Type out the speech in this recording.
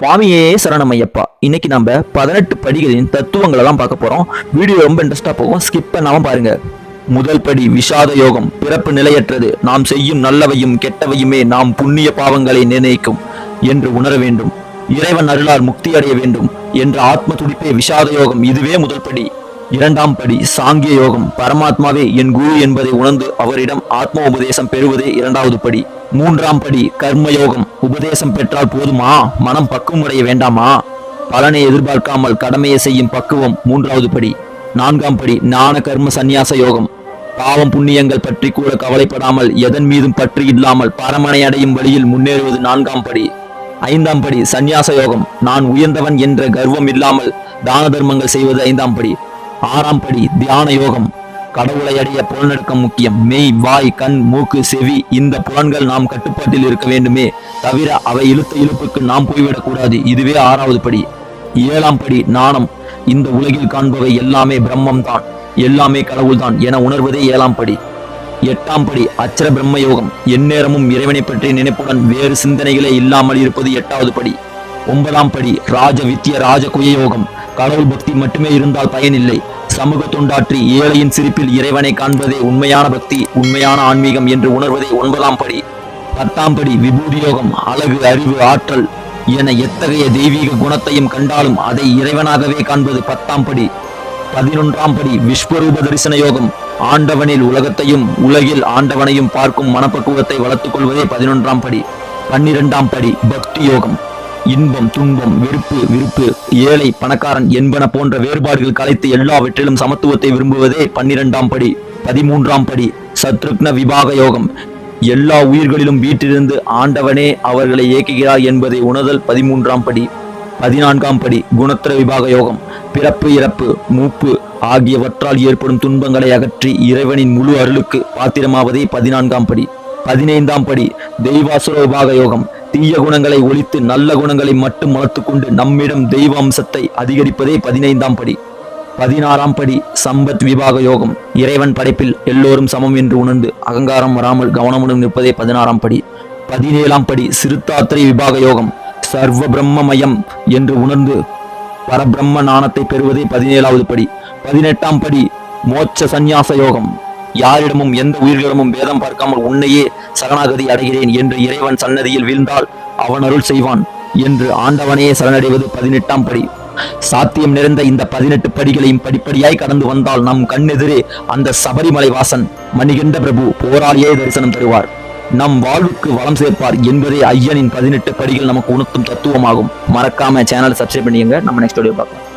சுவாமியே சரணமையப்பா. இன்னைக்கு நம்ம பதினெட்டு படிகளின் தத்துவங்களை தான் பார்க்க போறோம். வீடியோ ரொம்ப இன்ட்ரெஸ்டா போகும். ஸ்கிப் பண்ணாம பாருங்க. முதல் படி விஷாத யோகம். பிறப்பு நிலையற்றது. நாம் செய்யும் நல்லவையும் கெட்டவையுமே நாம் புண்ணிய பாவங்களை நிர்ணயிக்கும் என்று உணர வேண்டும். இறைவன் அருளால் முக்தி அடைய வேண்டும் என்ற ஆத்ம துடிப்பே விஷாத யோகம். இதுவே முதல் படி. இரண்டாம் படி சாங்கிய யோகம். பரமாத்மாவே என் குரு என்பதை உணர்ந்து அவரிடம் ஆத்ம உபதேசம் பெறுவதே இரண்டாவது படி. மூன்றாம் படி கர்ம யோகம் உபதேசம் பெற்றால் போதுமா? மனம் பக்குவம் வேண்டாமா? பலனை எதிர்பார்க்காமல் கடமையை செய்யும் பக்குவம் மூன்றாவது படி. நான்காம் படி ஞான கர்ம சந்நியாச யோகம். பாவம் புண்ணியங்கள் பற்றி கூட கவலைப்படாமல் எதன் மீதும் பற்று இல்லாமல் பரமனை அடையும் வழியில் முன்னேறுவது நான்காம் படி. ஐந்தாம் படி சந்நியாச யோகம். நான் உயர்ந்தவன் என்ற கர்வம் இல்லாமல் தான தர்மங்கள் செய்வது ஐந்தாம் படி. ஆறாம் படி தியான யோகம். கடவுளை அடைய புலனடக்கம் முக்கியம். மெய் வாய் கண் மூக்கு செவி இந்த புலன்கள் நாம் கட்டுப்பாட்டில் இருக்க வேண்டுமே தவிர அவை இழுத்த இழுப்புக்கு நாம் போய்விடக்கூடாது இதுவே ஆறாவது படி. ஏழாம் படி நாணம் இந்த உலகில் காண்பவை எல்லாமே பிரம்மம் தான் எல்லாமே கடவுள்தான் என உணர்வதே ஏழாம் படி. எட்டாம் படி அச்சர பிரம்ம யோகம். எந்நேரமும் இறைவனை பற்றிய நினைப்புடன் வேறு சிந்தனைகளே இல்லாமல் இருப்பது எட்டாவது படி. ஒன்பதாம் படி ராஜ வித்திய ராஜ குய யோகம். கடவுள் பக்தி மட்டுமே இருந்தால் பயனில்லை. சமூக தொண்டாற்றி ஏழையின் சிரிப்பில் இறைவனை காண்பதே உண்மையான பக்தி உண்மையான ஆன்மீகம் என்று உணர்வதே ஒன்பதாம் படி. பத்தாம் படி விபூதி யோகம் அழகு அறிவு ஆற்றல் என எத்தகைய தெய்வீக குணத்தையும் கண்டாலும் அதை இறைவனாகவே காண்பது பத்தாம் படி. பதினொன்றாம் படி விஸ்வரூப தரிசன யோகம் ஆண்டவனில் உலகத்தையும் உலகில் ஆண்டவனையும் பார்க்கும் மனப்பக்குவத்தை வளர்த்துக் கொள்வதே பதினொன்றாம் படி. பன்னிரெண்டாம் படி பக்தி யோகம். இன்பம் துன்பம் வெறுப்பு விருப்பு ஏழை பணக்காரன் என்பன போன்ற வேறுபாடுகள் கலைத்து எல்லாவற்றிலும் சமத்துவத்தை விரும்புவதே பன்னிரெண்டாம் படி பதிமூன்றாம் படி சத்ருக்ன விபாக யோகம். எல்லா உயிர்களிலும் வீட்டிலிருந்து ஆண்டவனே அவர்களை இயக்குகிறார் என்பதை உணர்தல் பதிமூன்றாம் படி பதினான்காம் படி குணத்திர விபாக யோகம். பிறப்பு இறப்பு மூப்பு ஆகியவற்றால் ஏற்படும் துன்பங்களை அகற்றி இறைவனின் முழு அருளுக்கு பாத்திரமாவதே பதினான்காம் படி பதினைந்தாம் படி தெய்வாசுர விபாக யோகம். தீய குணங்களை ஒழித்து நல்ல குணங்களை மட்டும் வளர்த்துக் கொண்டு நம்மிடம் தெய்வ அம்சத்தை அதிகரிப்பதே பதினைந்தாம் படி. பதினாறாம் படி சம்பத் விபாக யோகம். இறைவன் படைப்பில் எல்லோரும் சமம் என்று உணர்ந்து அகங்காரம் வராமல் கவனமுடன் நிற்பதே பதினாறாம் படி. பதினேழாம் படி சிறுத்தாத்திரை விபாக யோகம். சர்வ பிரம்மமயம் என்று உணர்ந்து பரபிரம்ம ஞானத்தை பெறுவதே பதினேழாவது படி. பதினெட்டாம் படி மோட்ச சந்நியாச யோகம். யாரிடமும் எந்த உயிர்களிடமும் வேதம் பார்க்காமல் உன்னையே சரணாகதி அடைகிறேன் என்று இறைவன் சன்னதியில் வீழ்ந்தால் அவன் அருள் செய்வான் என்று ஆண்டவனையே சரணடைவது பதினெட்டாம் படி. சாத்தியம் நிறைந்த இந்த பதினெட்டு படிகளையும் படிப்படியாய் கடந்து வந்தால் நம் கண்ணெதிரே அந்த சபரிமலை வாசன் மணிகண்ட பிரபு போராளியே தரிசனம் தருவார். நம் வாழ்வுக்கு வளம் சேர்ப்பார் என்பதே ஐயனின் பதினெட்டு படிகள் நமக்கு உணர்த்தும் தத்துவமாகும். மறக்காம சேனல் சப்ஸ்கிரைப் பண்ணிங்க நம்ம நெக்ஸ்ட் வீடியோ பார்க்கலாம்.